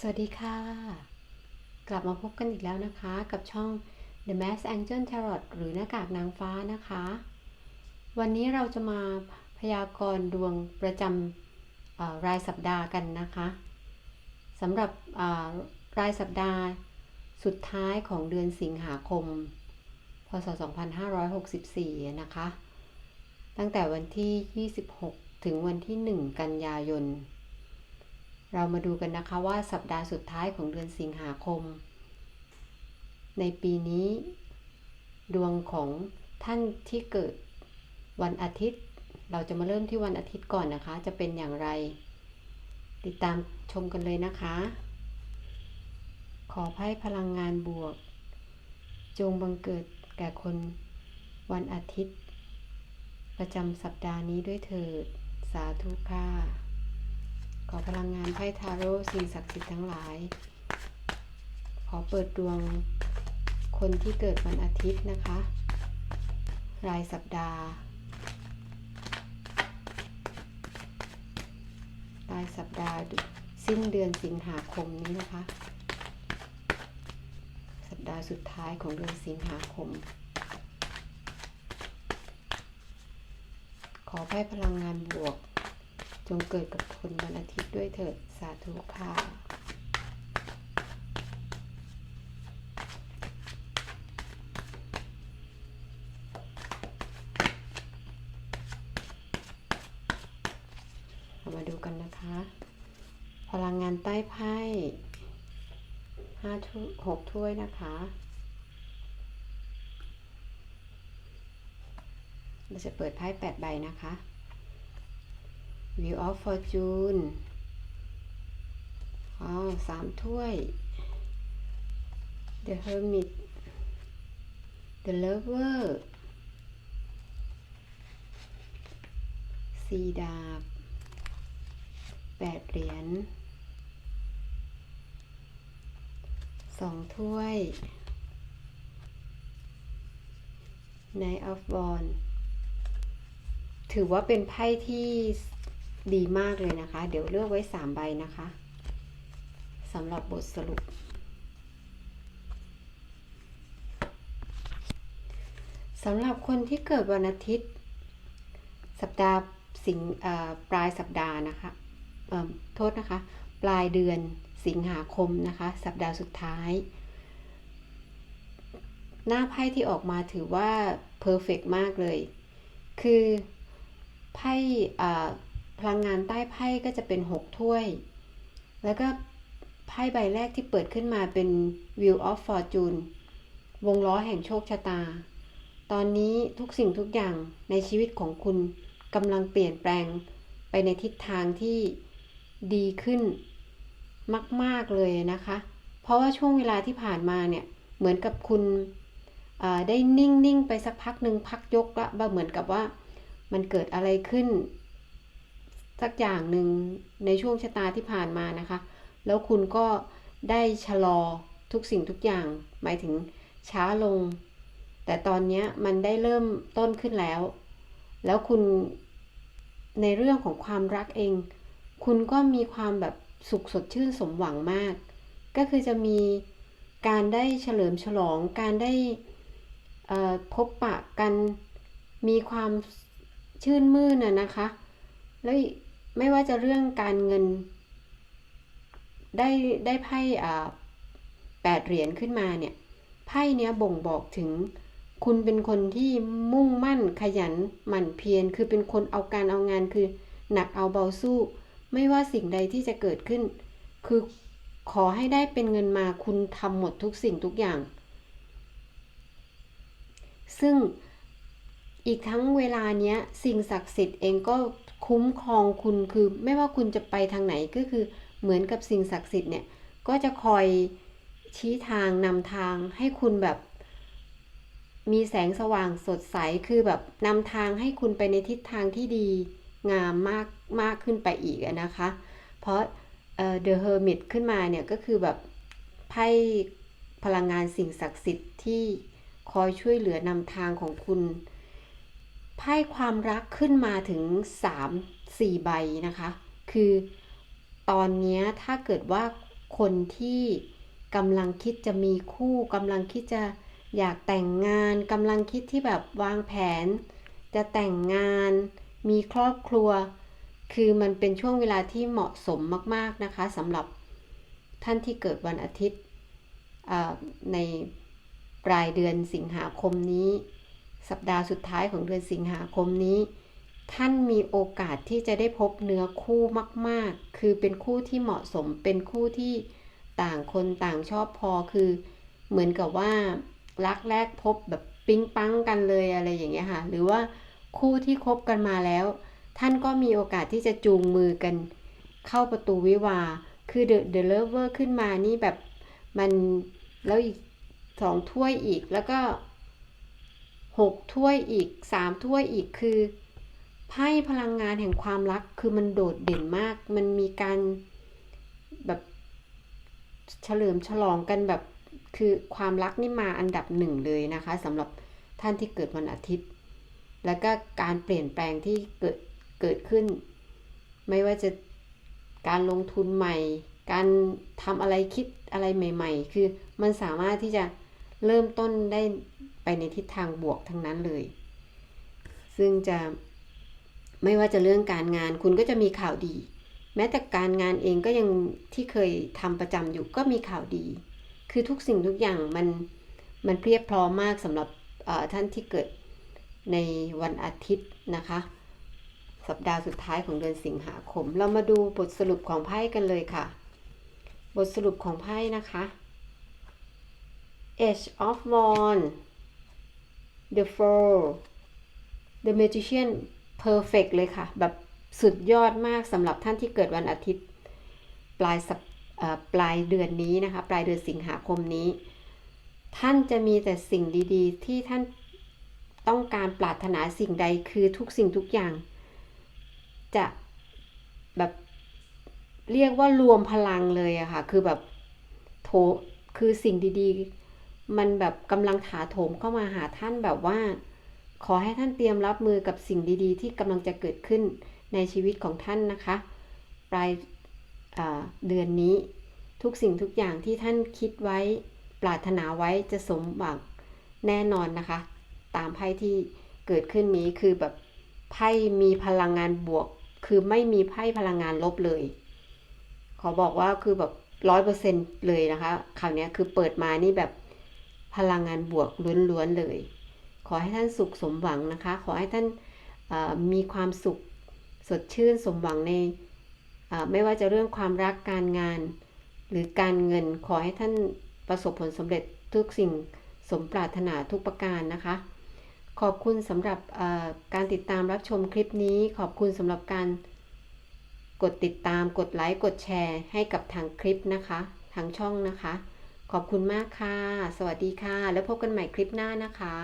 สวัสดีค่ะ กลับมาพบกันอีกแล้วนะคะ กับช่อง The Mask Angel Tarot หรือหน้ากากนางฟ้านะคะ วันนี้เราจะมาพยากรณ์ดวงประจำรายสัปดาห์กันนะคะสำหรับรายสัปดาห์สุดท้ายของเดือนสิงหาคม พศ 2564 นะคะ ตั้งแต่วันที่ 26 ถึงวันที่ 1 กันยายน เรามาดูกันนะคะว่าสัปดาห์สุดท้ายของเดือนสิงหาคม ในปีนี้ ดวงของท่านที่เกิดวันอาทิตย์ เราจะมาเริ่มที่วันอาทิตย์ก่อนนะคะ จะเป็นอย่างไร ติดตามชมกันเลยนะคะ ขอให้พลังงานบวก จงบังเกิดแก่คนวันอาทิตย์ ประจำสัปดาห์นี้ด้วยเถิด สาธุค่ะ ขอพลังงานไพ่ทาโร่สิ่งศักดิ์สิทธิ์ทั้งหลาย ขอเปิดดวงคนที่เกิดวันอาทิตย์นะคะ รายสัปดาห์ รายสัปดาห์สิ้นเดือนสิงหาคมนี้นะคะ สัปดาห์สุดท้ายของเดือนสิงหาคม ขอให้พลังงานบวก จงเกิดกับคนวันอาทิตย์ด้วยเถิดสาธุค่ะเรามาดูกันนะคะ พลังงานใต้ไพ่ห้าถ้วยหกถ้วยนะคะเราจะเปิดไพ่แปดใบนะคะ View of Fortune อ๋อสามถ้วย The Hermit The Lover สี่ดาบแปดเหรียญสองถ้วย Knight of Wands ถือว่าเป็นไพ่ที่ ดีมากเลยนะคะ เดี๋ยวเลือกไว้สามใบนะคะสำหรับบทสรุป สำหรับคนที่เกิดวันอาทิตย์ สัปดาห์สิงปลายสัปดาห์นะคะโทษนะคะ ปลายเดือนสิงหาคมนะคะ สัปดาห์สุดท้าย หน้าไพ่ที่ออกมาถือว่าเพอร์เฟกมากเลย คือไพ่ พลังงานใต้ไพ่ก็จะเป็น 6 ถ้วย แล้วก็ไพ่ใบแรกที่เปิดขึ้นมาเป็น Wheel of Fortune วงล้อแห่งโชคชะตา ตอนนี้ทุกสิ่งทุกอย่างในชีวิตของคุณกำลังเปลี่ยนแปลงไปในทิศทางที่ดีขึ้นมาก ๆ เลยนะคะ เพราะว่าช่วงเวลาที่ผ่านมาเนี่ย เหมือนกับคุณได้นิ่ง ๆ ไปสักพักหนึ่งพักยกละว่เหมือนกับว่ามันเกิดอะไรขึ้น สักอย่างหนึ่งในช่วงชะตาที่ผ่านมานะคะ แล้วคุณก็ได้ชะลอทุกสิ่งทุกอย่าง หมายถึงช้าลง แต่ตอนนี้มันได้เริ่มต้นขึ้นแล้ว แล้วคุณในเรื่องของความรักเอง คุณก็มีความแบบสุขสดชื่นสมหวังมาก ก็คือจะมีการได้เฉลิมฉลอง การได้พบปะกัน มีความชื่นมื่นน่ะนะคะ แล้ว ไม่ว่าจะเรื่องการเงิน ได้ได้ไพ่แปดเหรียญขึ้นมาเนี่ยไพ่เนี้ยบ่งบอกถึง คุณเป็นคนที่มุ่งมั่นขยันหมั่นเพียรคือเป็นคนเอาการเอางานคือ หนักเอาเบาสู้ ไม่ว่าสิ่งใดที่จะเกิดขึ้น คือขอให้ได้เป็นเงินมาคุณทำหมดทุกสิ่งทุกอย่าง ซึ่งอีกทั้งเวลาเนี้ยสิ่งศักดิ์สิทธิ์เองก็ คุ้มครองคุณคือไม่ว่าคุณจะไปทางไหนก็คือเหมือนกับสิ่งศักดิ์สิทธิ์เนี่ย ก็จะคอยชี้ทางนำทางให้คุณแบบ มีแสงสว่างสดใสคือแบบนำทางให้คุณไปในทิศทางที่ดีงามมากมากขึ้นไปอีกนะคะ เพราะเอ่อ The Hermit ขึ้นมาเนี่ยก็คือแบบไพ่พลังงานสิ่งศักดิ์สิทธิ์ที่คอยช่วยเหลือนำทางของคุณ ไพ่ความรักขึ้นมาถึง 3 4 ใบนะคะ คือตอนนี้ถ้าเกิดว่าคนที่กำลังคิดจะมีคู่กำลังคิดจะอยากแต่งงานกำลังคิดที่แบบวางแผน จะแต่งงานมีครอบครัว คือมันเป็นช่วงเวลาที่เหมาะสมมาก ๆนะคะสำหรับท่านที่เกิดวันอาทิตย์ในปลายเดือนสิงหาคมนี้ สัปดาห์สุดท้ายของเดือนสิงหาคมนี้ ท่านมีโอกาสที่จะได้พบเนื้อคู่มาก ๆ คือเป็นคู่ที่เหมาะสมเป็นคู่ที่ต่างคนต่างชอบพอคือเหมือนกับว่ารักแรกพบแบบปิ๊งปังกันเลยอะไรอย่างเงี้ยค่ะ หรือว่าคู่ที่คบกันมาแล้ว ท่านก็มีโอกาสที่จะจูงมือกัน เข้าประตูวิวา คือ The The Lover ขึ้นมานี่แบบมันแล้วอีกสองถ้วยอีกแล้วก็ หกถ้วยอีกสามถ้วยอีกคือไพ่พลังงานแห่งความรักคือมันโดดเด่นมาก มันมีการแบบเฉลิมฉลองกันแบบคือความรักนี่มาอันดับหนึ่งเลยนะคะสำหรับท่านที่เกิดวันอาทิตย์ แล้วก็การเปลี่ยนแปลงที่เกิดเกิดขึ้น ไม่ว่าจะการลงทุนใหม่ การทำอะไรคิดอะไรใหม่ ๆ คือมันสามารถที่จะเริ่มต้นได้ ไปในทิศทางบวกทั้งนั้นเลย ซึ่งจะไม่ว่าจะเรื่องการงานคุณก็จะมีข่าวดี แม้แต่การงานเองก็ยังที่เคยทำประจำอยู่ก็มีข่าวดี คือทุกสิ่งทุกอย่างมันมันเพียบพร้อมมากสำหรับท่านที่เกิดในวันอาทิตย์นะคะ สัปดาห์สุดท้ายของเดือนสิงหาคม เรามาดูบทสรุปของไพ่กันเลยค่ะ บทสรุปของไพ่นะคะ Edge of Wands The Four The Magician Perfect เลยค่ะ แบบสุดยอดมากสำหรับท่านที่เกิดวันอาทิตย์ ปลายสัปปลายเดือนนี้นะคะ ปลายเดือนสิงหาคมนี้ ท่านจะมีแต่สิ่งดีๆ ที่ท่านต้องการปรารถนาสิ่งใดคือทุกสิ่งทุกอย่าง จะแบบเรียกว่ารวมพลังเลยอะค่ะ คือแบบโถคือสิ่งดีๆ มันแบบกำลังถาโถมเข้ามาหาท่านแบบว่า ขอให้ท่านเตรียมรับมือกับสิ่งดีๆ ที่กำลังจะเกิดขึ้นในชีวิตของท่านนะคะ ปลายเดือนนี้ทุกสิ่งทุกอย่างที่ท่านคิดไว้ ปรารถนาไว้จะสมหวังแน่นอนนะคะ ตามไพ่ที่เกิดขึ้นนี้คือแบบไพ่มีพลังงานบวก คือไม่มีไพ่พลังงานลบเลย ขอบอกว่าคือแบบร้อยเปอร์เซ็นเลยนะคะคราวนี้คือเปิดมานี่แบบ พลังงานบวกล้วนๆเลย ขอให้ท่านสุขสมหวังนะคะ ขอให้ท่านมีความสุขสดชื่นสมหวังในไม่ว่าจะเรื่องความรักการงาน หรือการเงินขอให้ท่านประสบผลสำเร็จทุกสิ่งสมปรารถนาทุกประการนะคะ ขอบคุณสำหรับการติดตามรับชมคลิปนี้ ขอบคุณสำหรับการกดติดตามกดไลค์กดแชร์ให้กับทางคลิปนะคะ ทางช่องนะคะ ขอบคุณมากค่ะ สวัสดีค่ะ แล้วพบกันใหม่คลิปหน้านะคะ